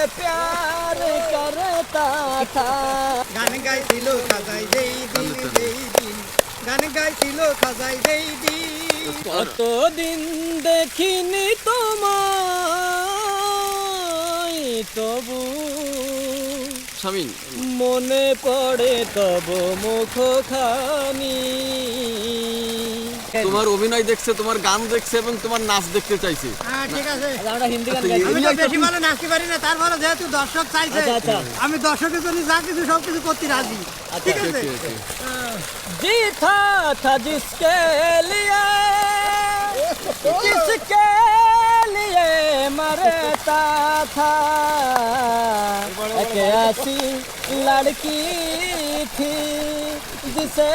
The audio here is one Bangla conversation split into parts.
प्यार करता था গান গাইছিল খাজাই যেই দিন যেই দিন গান গাইছিল খাজাই যেই দিন কতদিন দেখিনি তোমায় তবু স্বামীন মনে পড়ে তব মুখ খানি তোমার অভিনয় দেখছে তোমার গান দেখছে এবং তোমার নাচ দেখতে চাইছে হ্যাঁ ঠিক আছে আমরা হিন্দি গান আচ্ছা, গাইছি আমি তো এগুলাই তো বেশি তুমি- ভালো নাচতে পারি না তারপরে যেহেতু দর্শক চাইছে আচ্ছা, আচ্ছা। আমি দর্শকের জন্য যা কিছু সব কিছু করতে রাজি ঠিক আছে ওকে, ওকে। जीता था जिसके लिए जिसके लिए मरता था एक ऐसी लड़की थी जिसे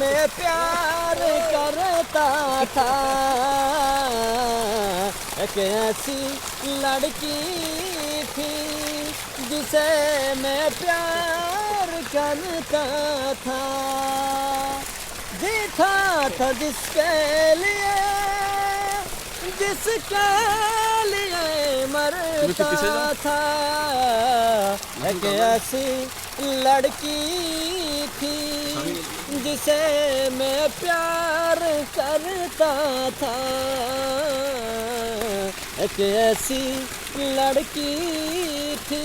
मैं प्यार करता था। एक ऐसी लड़की थी जिसे मैं प्यार करता था। जीता था जिसके लिए जिसके लिए मरता था। एक ऐसी लड़की थी। जिसे मैं प्यार करता था। एक ऐसी लड़की थी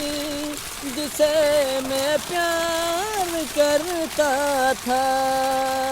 जिसे मैं प्यार करता था।